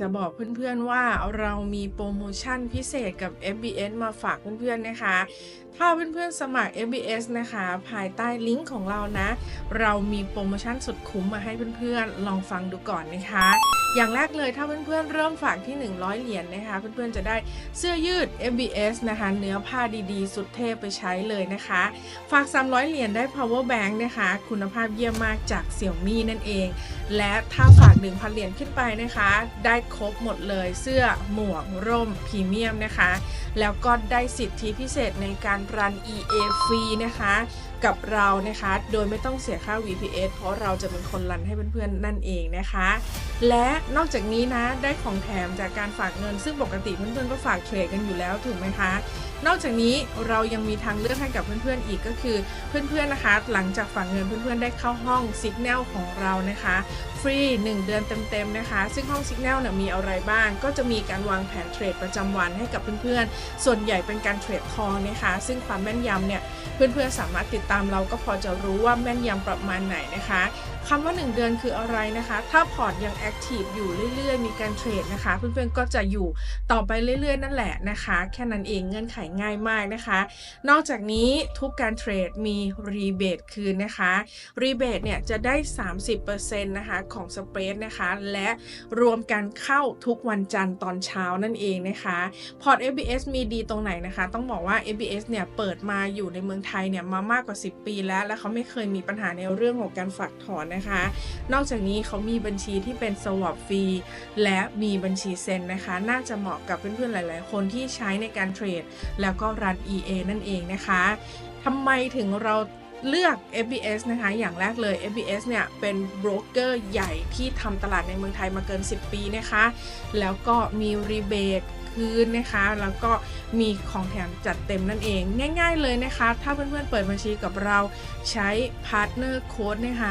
จะบอกเพื่อนๆว่าเรามีโปรโมชั่นพิเศษกับ FBS มาฝากเพื่อนๆนะคะ ถ้าเพื่อนๆสมัคร FBS นะคะ ภายใต้ลิงก์ของเรานะ เรามีโปรโมชั่นสุดคุ้มมาให้เพื่อนๆ ลองฟังดูก่อนนะคะ อย่างแรกเลยถ้าเพื่อนๆเริ่มฝากที่ 100 เหรียญนะคะ เพื่อนๆจะได้เสื้อยืด FBS นะคะ เนื้อผ้าดีๆ สุดเทพไปใช้เลยนะคะ ฝาก 300 เหรียญได้ power bank นะคะ คุณภาพเยี่ยมมากจากเสี่ยวมี่นั่นเอง และถ้าฝาก 1,000 เหรียญขึ้นไปนะคะ ได้ครบหมดเลยเสื้อหมวกร่มพรีเมียมนะคะ แล้วก็ได้สิทธิพิเศษในการรัน EA ฟรีนะคะ กับเรานะคะ โดยไม่ต้องเสียค่า VPS เพราะเราจะเป็นคนรันให้เพื่อนๆนั่นเองนะคะ และนอกจากนี้นะได้ของแถมจากการฝากเงิน ซึ่งปกติเพื่อนๆก็ฝากเทรดกันอยู่แล้วถูกไหมคะ นอกจากนี้เรายังมีทางเลือกให้กับเพื่อนๆอีกก็คือ เพื่อนๆนะคะ หลังจากฝากเงินเพื่อนๆได้เข้าห้อง Signal ของเรานะคะ ฟรี 1 เดือนเต็มๆนะคะ ซึ่งห้อง Signal เนี่ยมีอะไรบ้าง ก็จะมีการวางแผนเทรดประจำวันให้กับเพื่อนๆ ส่วนใหญ่เป็นการเทรดคองนะคะ ซึ่งความแม่นยำเนี่ยเพื่อนๆสามารถติดตามเราก็พอจะรู้ว่าแม่นยำประมาณไหนนะคะ คำว่า 1 เดือนคืออะไรนะคะ ถ้าพอร์ตยังแอคทีฟอยู่เรื่อยๆ มีการเทรดนะคะ เพื่อนๆก็จะอยู่ต่อไปเรื่อยๆ นั่นแหละนะคะ แค่นั้นเองเงื่อนไขง่ายมากนะคะ นอกจากนี้ทุกการเทรดมีรีเบทคืนนะคะรีเบทเนี่ยจะได้ 30%นะคะของสเปรดนะคะ และรวมกันเข้าทุกวันจันทร์ตอนเช้านั่นเองนะคะพอร์ต FBS มีดีตรงไหนนะคะ ต้องบอกว่า FBS เนี่ยเปิดมาอยู่ในเมืองไทยเนี่ยมามากกว่า 10 ปีแล้ว และเขาไม่เคยมีปัญหาในเรื่องของการฝากถอนนะคะ นอกจากนี้เขามีบัญชีที่เป็น swap ฟรีและมีบัญชีเซ็นนะคะ น่าจะเหมาะกับเพื่อนๆหลาย ๆ คนที่ใช้ในการเทรด แล้วก็รัน EA นั่นเองนะคะทำไมถึงเราเลือก FBS นะคะ อย่างแรกเลย FBS เนี่ย เป็นโบรกเกอร์ใหญ่ที่ทำตลาดในเมืองไทยมาเกิน 10 ปีนะคะ แล้วก็มีรีเบท พื้นนะคะ แล้วก็มีของแถมจัดเต็มนั่นเอง ง่าย ๆเลยนะคะ ถ้าเพื่อนๆเปิดบัญชีกับเราใช้ Partner Code นะคะ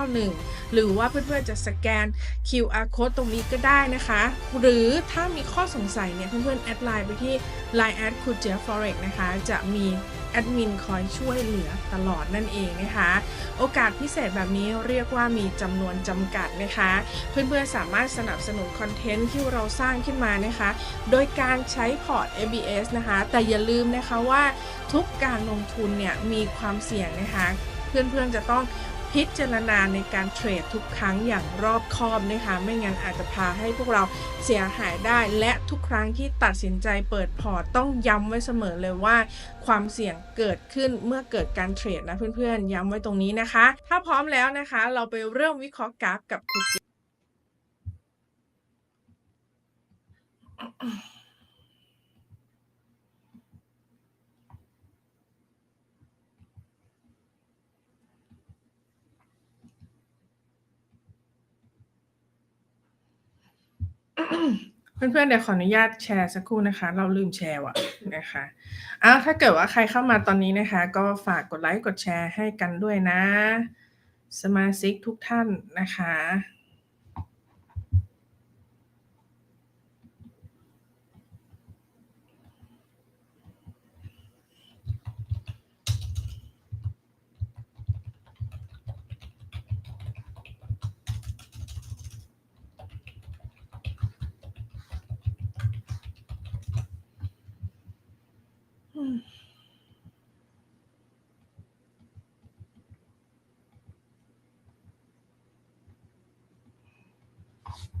414491 หรือว่าเพื่อนๆจะสแกน QR Code ตรงนี้ก็ได้นะคะ หรือถ้ามีข้อสงสัยเนี่ยเพื่อนๆแอดไลน์ไปที่ Line แอดคูเจีย Forex นะคะ จะมี แอดมินคอยช่วยเหลือตลอดนั่นเองนะคะ โอกาสพิเศษแบบนี้เรียกว่ามีจำนวนจำกัดนะคะ เพื่อนๆสามารถสนับสนุนคอนเทนต์ที่เราสร้างขึ้นมานะคะ โดยการใช้พอร์ต ABS นะคะ แต่อย่าลืมนะคะว่าทุกการลงทุนเนี่ยมีความเสี่ยงนะคะ เพื่อนๆจะต้อง พิจารณาในการเทรดทุกครั้งอย่างรอบคอบนะคะ ไม่งั้นอาจจะพาให้พวกเราเสียหายได้ และทุกครั้งที่ตัดสินใจเปิดพอร์ตต้องย้ำไว้เสมอเลยว่า ความเสี่ยงเกิดขึ้นเมื่อเกิดการเทรดนะเพื่อนๆ ย้ำไว้ตรงนี้นะคะ ถ้าพร้อมแล้วนะคะ เราไปเริ่มวิเคราะห์กราฟกับคุณจิ เพื่อนๆเดี๋ยวขออนุญาตแชร์สักครู่นะคะ เราลืมแชร์ว่ะนะคะอ้าวถ้าเกิดว่าใครเข้ามาตอนนี้นะคะ ก็ฝากกดไลค์กดแชร์ให้กันด้วยนะ สมาชิกทุกท่านนะคะ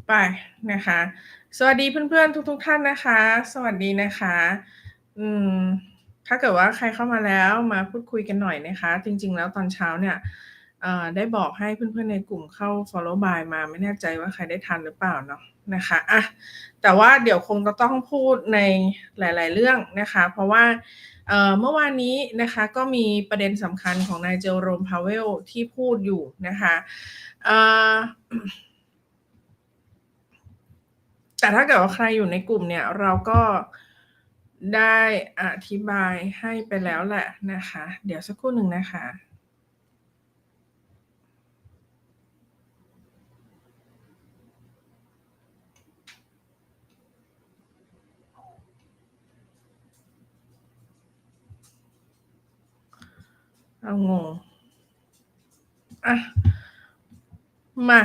ไปนะคะ สวัสดีเพื่อนๆ ทุกๆท่านนะคะ สวัสดีนะคะ อืม ถ้าเกิดว่าใครเข้ามาแล้วมาพูดคุยกันหน่อยนะคะ จริง ๆ แล้วตอนเช้าเนี่ยได้บอกให้เพื่อนๆในกลุ่มเข้า follow by มาไม่แน่ใจว่าใครได้ทันหรือเปล่าเนาะ นะคะอะแต่ว่าเดี๋ยวคงจะต้องพูดในหลาย ๆ เรื่องนะคะ เพราะว่าเมื่อวานนี้นะคะก็มีประเด็นสำคัญของนายเจอโรมพาวเวลที่พูดอยู่นะคะแต่ถ้าเกิดว่าใครอยู่ในกลุ่มเนี่ยเราก็ได้อธิบายให้ไปแล้วแหละนะคะ เดี๋ยวสักครู่หนึ่งนะคะ เอางง อะ มา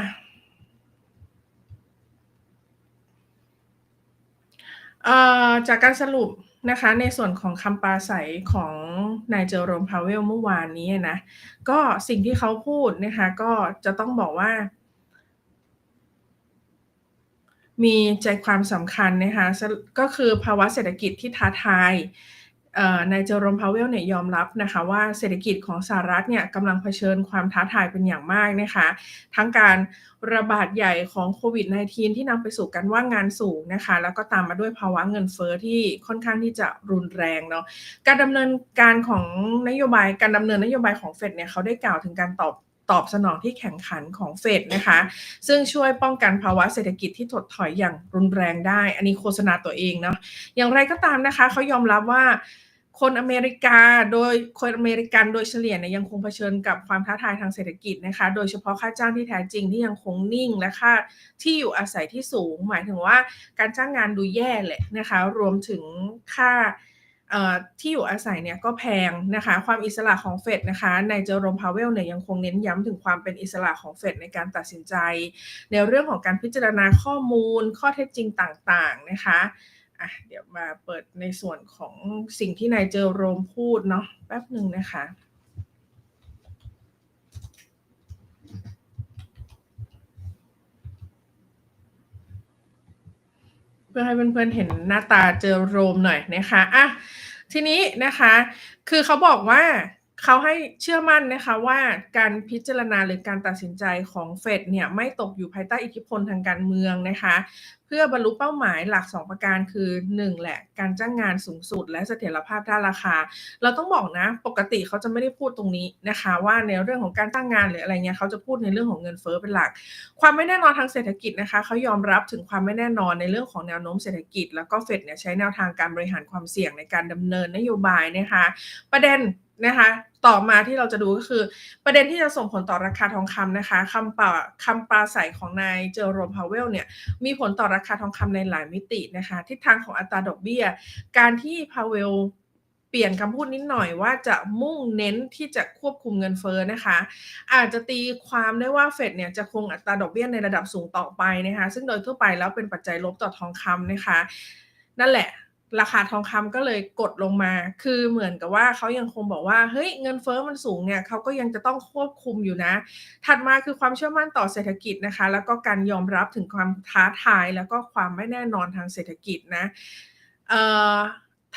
เอ่อจากการสรุปนะคะในส่วนของคำปราศัยของนายเจอรมพาเวลเมื่อวานนี้นะก็สิ่งที่เขาพูดนะคะก็จะต้องบอกว่า มีใจความสำคัญนะคะก็คือภาวะเศรษฐกิจที่ท้าทาย นาย Jerome Powell เนี่ยยอมรับนะคะว่าเศรษฐกิจของสหรัฐเนี่ยกำลังเผชิญความท้าทายเป็นอย่างมากนะคะ ทั้งการระบาดใหญ่ของโควิด -19 ที่นำไปสู่การว่างงานสูงนะคะ แล้วก็ตามมาด้วยภาวะเงินเฟ้อที่ค่อนข้างที่จะรุนแรงเนาะการดำเนินการของนโยบายการดำเนินนโยบายของเฟดเนี่ยเขาได้กล่าวถึงการตอบตอบสนองที่แข่งขันของเฟดนะคะ ซึ่งช่วยป้องกันภาวะเศรษฐกิจที่ถดถอยอย่างรุนแรงได้ อันนี้โฆษณาตัวเองเนาะอย่างไรก็ตามนะคะ เขายอมรับว่า คนอเมริกาโดยคนอเมริกันโดยเฉลี่ยเนี่ยยังคงเผชิญกับความท้าทายทางเศรษฐกิจนะคะ โดยเฉพาะค่าจ้างที่แท้จริงที่ยังคงนิ่งและค่าที่อยู่อาศัยที่สูง หมายถึงว่าการจ้างงานดูแย่แหละนะคะ รวมถึงค่าที่อยู่อาศัยเนี่ยก็แพงนะคะ ความอิสระของเฟดนะคะนาย Jerome Powell เนี่ยยังคงเน้นย้ำถึงความเป็นอิสระของเฟดในการตัดสินใจ ในเรื่องของการพิจารณาข้อมูล ข้อเท็จจริงต่างๆนะคะ อะเดี๋ยวมาเปิดในส่วนของสิ่งที่นาย Jerome พูดเนาะแป๊บหนึ่งนะคะเพื่อให้เพื่อนๆเห็นหน้าตา Jerome หน่อยนะคะ อะ ทีนี้นะคะ คือเขาบอกว่า เขาให้เชื่อมั่นนะคะว่าการพิจารณาหรือการตัดสินใจของเฟดเนี่ยไม่ตกอยู่ภายใต้อิทธิพลทางการเมืองนะคะ เพื่อบรรลุเป้าหมายหลัก 2 ประการคือ 1 แหละ การจ้างงานสูงสุด และเสถียรภาพด้านราคา เราต้องบอกนะปกติเขาจะไม่ได้พูดตรงนี้นะคะ ว่าในเรื่องของการจ้างงานหรืออะไรเงี้ยเขาจะพูดในเรื่องของเงินเฟ้อเป็นหลัก ความไม่แน่นอนทางเศรษฐกิจนะคะเขายอมรับถึงความไม่แน่นอนในเรื่องของแนวโน้มเศรษฐกิจ แล้วก็เฟดเนี่ยใช้แนวทางการบริหารความเสี่ยงในการดำเนินนโยบายนะคะ ประเด็น นะคะต่อมาที่เราจะดูก็คือ ประเด็นที่จะส่งผลต่อราคาทองคำนะคะคำปาคำปราศรัยของนาย Jerome Powell เนี่ยมีผลต่อราคาทองคำในหลายมิตินะคะทิศทางของอัตราดอกเบี้ย การที่ Powell เปลี่ยนคำพูดนิดหน่อยว่าจะมุ่งเน้นที่จะควบคุมเงินเฟ้อนะคะ อาจจะตีความได้ว่าเฟดเนี่ยจะคงอัตราดอกเบี้ยในระดับสูงต่อไปนะคะ ซึ่งโดยทั่วไปแล้วเป็นปัจจัยลบต่อทองคำนะคะ นั่นแหละ ราคาทองคำก็เลยกดลงมา คือเหมือนกับว่าเขายังคงบอกว่า เฮ้ย เงินเฟ้อมันสูงเนี่ยเขาก็ยังจะต้องควบคุมอยู่นะ ถัดมาคือความเชื่อมั่นต่อเศรษฐกิจนะคะ แล้วก็การยอมรับถึงความท้าทาย แล้วก็ความไม่แน่นอนทางเศรษฐกิจนะ เอ่อ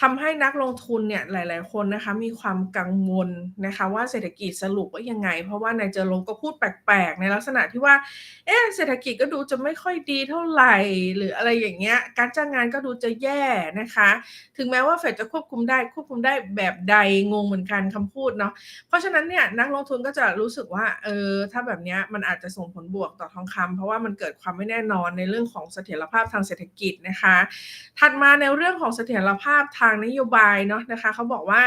ทำให้นักลงทุนเนี่ยหลาย ๆ คนนะคะมีความกังวลนะคะว่าเศรษฐกิจสรุปว่ายังไง เพราะว่านาย Jerome ก็พูดแปลก ๆ ในลักษณะที่ว่าเอ๊ะเศรษฐกิจก็ดูจะไม่ค่อยดีเท่าไหร่ หรืออะไรอย่างเงี้ยการจ้างงานก็ดูจะแย่นะคะ ถึงแม้ว่าเฟดจะควบคุมได้ควบคุมได้แบบใดงงเหมือนกันคำพูดเนาะเพราะฉะนั้นเนี่ยนักลงทุนก็จะรู้สึกว่าเออถ้าแบบเนี้ยมันอาจจะส่งผลบวกต่อทองคำเพราะว่ามันเกิดความไม่แน่นอนในเรื่องของเสถียรภาพทางเศรษฐกิจนะคะ ถัดมาในเรื่องของเสถียรภาพทางางนโยบายเนาะนะคะเขาบอกว่า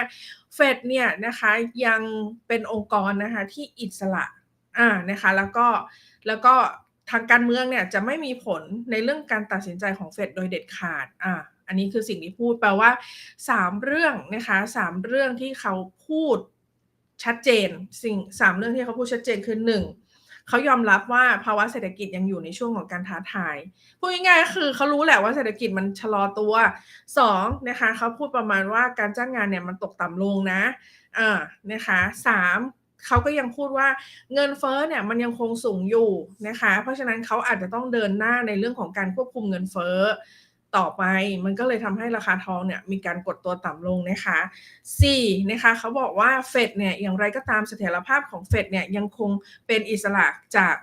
เฟดเนี่ยนะคะยังเป็นองค์กรนะคะที่อิสระอานะคะแล้วก็แล้วก็ทางการเมืองเนี่ยจะไม่มีผลในเรื่องการตัดสินใจของเฟดโดยเด็ดขาดอ่าอันนี้คือสิ่งที่พูดแปลว่า 3 เรื่องนะคะ3เรื่องที่เขาพูดชัดเจนสิ่ง3เรื่องที่เขาพูดชัดเจนคือ1 เขายอมรับว่าภาวะเศรษฐกิจยังอยู่ในช่วงของการท้าทายพูดง่ายๆก็คือเขารู้แหละว่าเศรษฐกิจมันชะลอตัว2นะคะเขาพูดประมาณว่าการจ้างงานเนี่ยมันตกต่ำลงนะอ่านะคะ3เขาก็ยังพูดว่าเงินเฟ้อเนี่ยมันยังคงสูงอยู่นะคะ เพราะฉะนั้นเขาอาจจะต้องเดินหน้าในเรื่องของการควบคุมเงินเฟ้อ ต่อไปมันก็เลยทำให้ราคาทองเนี่ยมีการกดตัวต่ำลงนะคะ4นะคะเขาบอกว่าเฟดเนี่ยอย่างไรก็ตามเสถียรภาพของเฟดเนี่ยยังคงเป็นอิสระจาก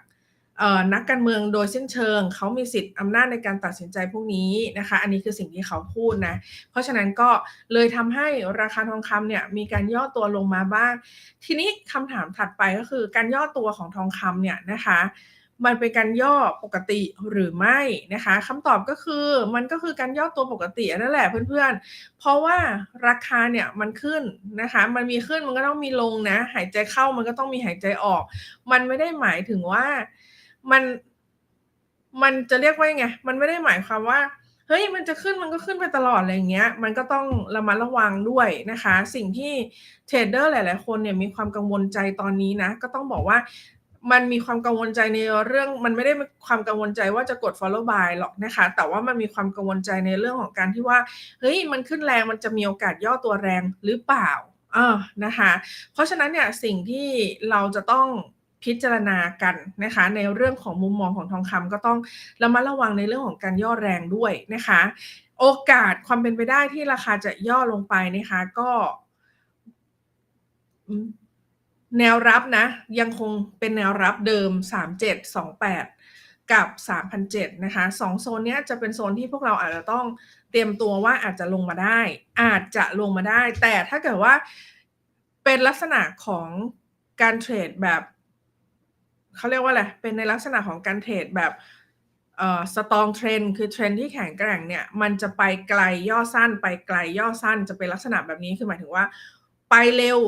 นักการเมืองโดยสิ้นเชิง เขามีสิทธิ์อำนาจในการตัดสินใจพวกนี้นะคะ อันนี้คือสิ่งที่เขาพูดนะ เพราะฉะนั้นก็เลยทำให้ราคาทองคำเนี่ยมีการย่อตัวลงมาบ้าง ทีนี้คำถามถัดไปก็คือการย่อตัวของทองคำเนี่ยนะคะ มันเป็นการย่อปกติหรือไม่นะคะคำตอบก็คือมันก็คือการย่อตัวปกตินั่นแหละเพื่อนๆ เพราะว่าราคาเนี่ยมันขึ้นนะคะ มันมีขึ้นมันก็ต้องมีลงนะ หายใจเข้ามันก็ต้องมีหายใจออก มันไม่ได้หมายถึงว่ามันมันจะเรียกว่ายังไง มันไม่ได้หมายความว่าเฮ้ยมันจะขึ้นมันก็ขึ้นไปตลอดอะไรอย่างเงี้ย มันก็ต้องระมัดระวังด้วยนะคะ สิ่งที่เทรดเดอร์หลาย ๆ คนเนี่ยมีความกังวลใจตอนนี้นะ ก็ต้องบอกว่า มันมีความกังวลใจในเรื่องมันไม่ได้มีความกังวลใจว่าจะกด follow by หรอกนะคะ แต่ว่ามันมีความกังวลใจในเรื่องของการที่ว่าเฮ้ยมันขึ้นแรงมันจะมีโอกาสย่อตัวแรงหรือเปล่าเออนะคะ เพราะฉะนั้นเนี่ยสิ่งที่เราจะต้องพิจารณากันนะคะ ในเรื่องของมุมมองของทองคำก็ต้องระมัดระวังในเรื่องของการย่อแรงด้วยนะคะ โอกาสความเป็นไปได้ที่ราคาจะย่อลงไปนะคะก็ แนวรับนะ ยังคงเป็นแนวรับเดิม 3728 กับ 3,007นะคะสองโซนนี้จะเป็นโซนที่พวกเราอาจจะต้องเตรียมตัวว่าอาจจะลงมาได้ อาจจะลงมาได้ แต่ถ้าเกิดว่าเป็นลักษณะของการเทรดแบบเขาเรียกว่าอะไรเป็นในลักษณะของการเทรดแบบเอ่อสตองเทรนคือเทรนที่แข็งแกร่งเนี่ยมันจะไปไกลย่อสั้นไปไกลย่อสั้นจะเป็นลักษณะแบบนี้คือหมายถึงว่า ไปเร็ว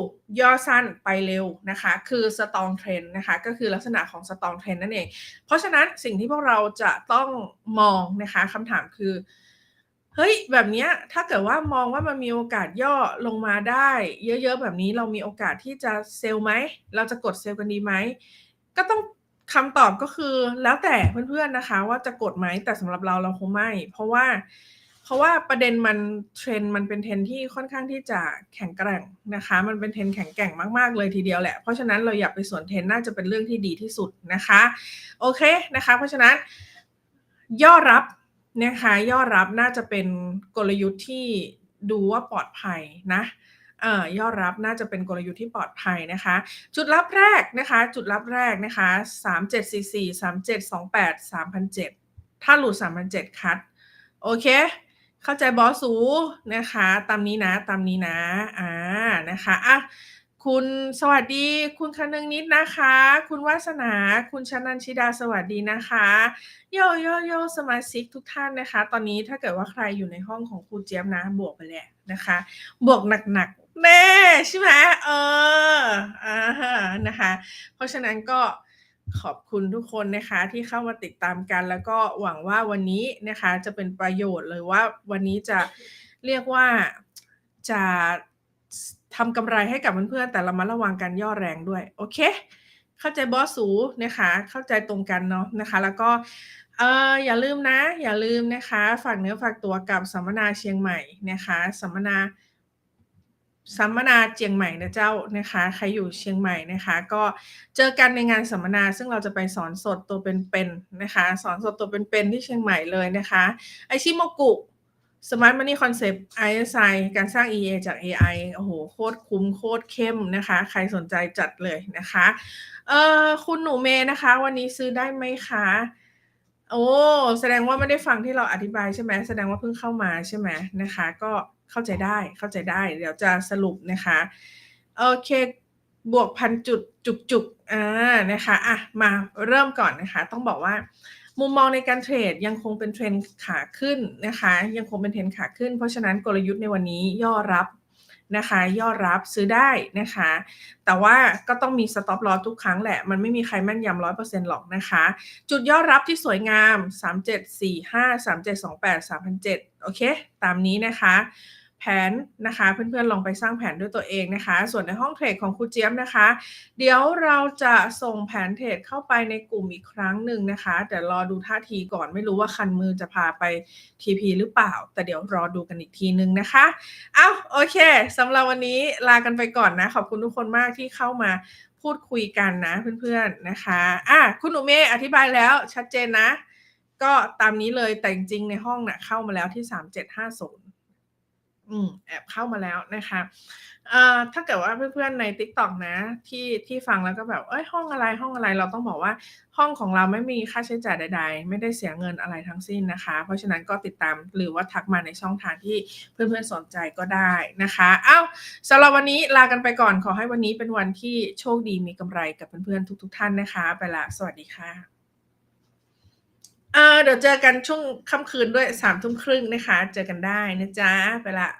ย่อสั้นไปเร็วนะคะ คือสตองเทรนนะคะก็คือลักษณะของสตองเทรนนั่นเอง เพราะฉะนั้นสิ่งที่พวกเราจะต้องมองนะคะคำถามคือเฮ้ยแบบนี้ถ้าเกิดว่ามองว่ามันมีโอกาสย่อลงมาได้ เยอะๆแบบนี้เรามีโอกาสที่จะเซลล์ไหม เราจะกดเซลล์กันดีไหม ก็ต้องคำตอบก็คือแล้วแต่เพื่อนๆนะคะ ว่าจะกดไหมแต่สำหรับเราเราคงไม่ เพราะว่า เพราะว่าประเด็นมันเทรนมันเป็นเทรนที่ค่อนข้างที่จะแข็งแกร่งนะคะ มันเป็นเทรนแข็งแกร่งมากๆเลยทีเดียวแหละเพราะฉะนั้นเราอยากไปสวนเทรนน่าจะเป็นเรื่องที่ดีที่สุดนะคะโอเคนะคะ เพราะฉะนั้นย่อรับนะคะย่อรับน่าจะเป็นกลยุทธ์ที่ดูว่าปลอดภัยนะเอ่อย่อรับน่าจะเป็นกลยุทธ์ที่ปลอดภัยนะคะ จุดรับแรกนะคะ จุดรับแรกนะคะ3744 3728 3007 ถ้าหลุด3007 คัด โอเค เข้าใจบอสสูนะคะ ตามนี้นะ ตามนี้นะ อ่า นะคะอะคุณสวัสดี คุณคนึงนิดนะคะ คุณวาสนา คุณชนันชิดาสวัสดีนะคะ โยโยโยสมาชิกทุกท่านนะคะ ตอนนี้ถ้าเกิดว่าใครอยู่ในห้องของครูเจี๊ยบนะ บวกไปแล้วนะคะ บวกหนักๆแน่ใช่ไหมเอออ่านะคะ เพราะฉะนั้นก็ ขอบคุณทุกคนนะคะที่เข้ามาติดตามกัน แล้วก็หวังว่าวันนี้นะคะจะเป็นประโยชน์เลยว่าวันนี้จะเรียกว่าจะทำกำไรให้กับเพื่อนๆแต่เรามาระวังการย่อแรงด้วย โอเค เข้าใจบอสสูนะคะ เข้าใจตรงกันเนาะนะคะ แล้วก็เอออย่าลืมนะ อย่าลืมนะคะ ฝากเนื้อฝากตัวกับสัมมนาเชียงใหม่นะคะ สัมมนา สัมมนาเชียงใหม่นะเจ้านะคะ ใครอยู่เชียงใหม่นะคะ ก็เจอกันในงานสัมมนาซึ่งเราจะไปสอนสดตัวเป็นๆนะคะ สอนสดตัวเป็นๆที่เชียงใหม่เลยนะคะไอชิโมกุ Smart Money Concept ISI การสร้าง EA จาก AI โอ้โห โคตรคุ้มโคตรเข้มนะคะ ใครสนใจจัดเลยนะคะเออคุณหนูเมย์นะคะ วันนี้ซื้อได้ไหมคะ โอ้แสดงว่าไม่ได้ฟังที่เราอธิบายใช่ไหมแสดงว่าเพิ่งเข้ามาใช่ไหมนะคะ ก็ เข้าใจได้เข้าใจได้ เดี๋ยวจะสรุปนะคะโอเคบวกพันจุดจุกๆอ่านะคะอะมาเริ่มก่อนนะคะ ต้องบอกว่า มุมมองในการเทรดยังคงเป็นเทรนขาขึ้นนะคะ ยังคงเป็นเทรนขาขึ้น เพราะฉะนั้นกลยุทธ์ในวันนี้ย่อรับนะคะย่อรับซื้อได้นะคะ แต่ว่าก็ต้องมีสต็อปลอทุกครั้งแหละ มันไม่มีใครแม่นยำร้อยเปอร์เซ็นต์หรอกนะคะ จุดย่อรับที่สวยงาม 3745 3728 3007 โอเค ตามนี้นะคะ แผนนะคะเพื่อนๆลองไปสร้างแผนด้วยตัวเองนะคะ ส่วนในห้องเทรดของครูเจี๊ยบนะคะ เดี๋ยวเราจะส่งแผนเทรดเข้าไปในกลุ่มอีกครั้งหนึ่งนะคะแต่รอดูท่าทีก่อนไม่รู้ว่าคันมือจะพาไป TP หรือเปล่า แต่เดี๋ยวรอดูกันอีกทีนึงนะคะเอาโอเคสำหรับวันนี้ลากันไปก่อนนะ ขอบคุณทุกคนมากที่เข้ามาพูดคุยกันนะเพื่อนๆนะคะอะคุณหนูเมย์อธิบายแล้วชัดเจนนะ ก็ตามนี้เลยแต่จริงๆในห้องนะ่ะเข้ามาแล้วที่ 3750 อืมแอบเข้ามาแล้วนะคะเอ่อถ้าเกิดว่าเพื่อนๆใน TikTok นะ ที่ที่ฟังแล้วก็แบบเอ้ยห้องอะไรห้องอะไรเราต้องบอกว่าห้องของเราไม่มีค่าใช้จ่ายใด ๆ ไม่ได้เสียเงินอะไรทั้งสิ้นนะคะ เพราะฉะนั้นก็ติดตามหรือว่าทักมาในช่องทางที่เพื่อนๆสนใจก็ได้นะคะอ้าวสำหรับวันนี้ลากันไปก่อนขอให้วันนี้เป็นวันที่โชคดีมีกำไรกับเพื่อนๆทุก ๆ ท่านนะคะ ไปละสวัสดีค่ะ เออเดี๋ยวเจอกันช่วงค่ำคืนด้วยสามทุ่มครึ่งนะคะ เจอกันได้นะจ๊ะ ไปละ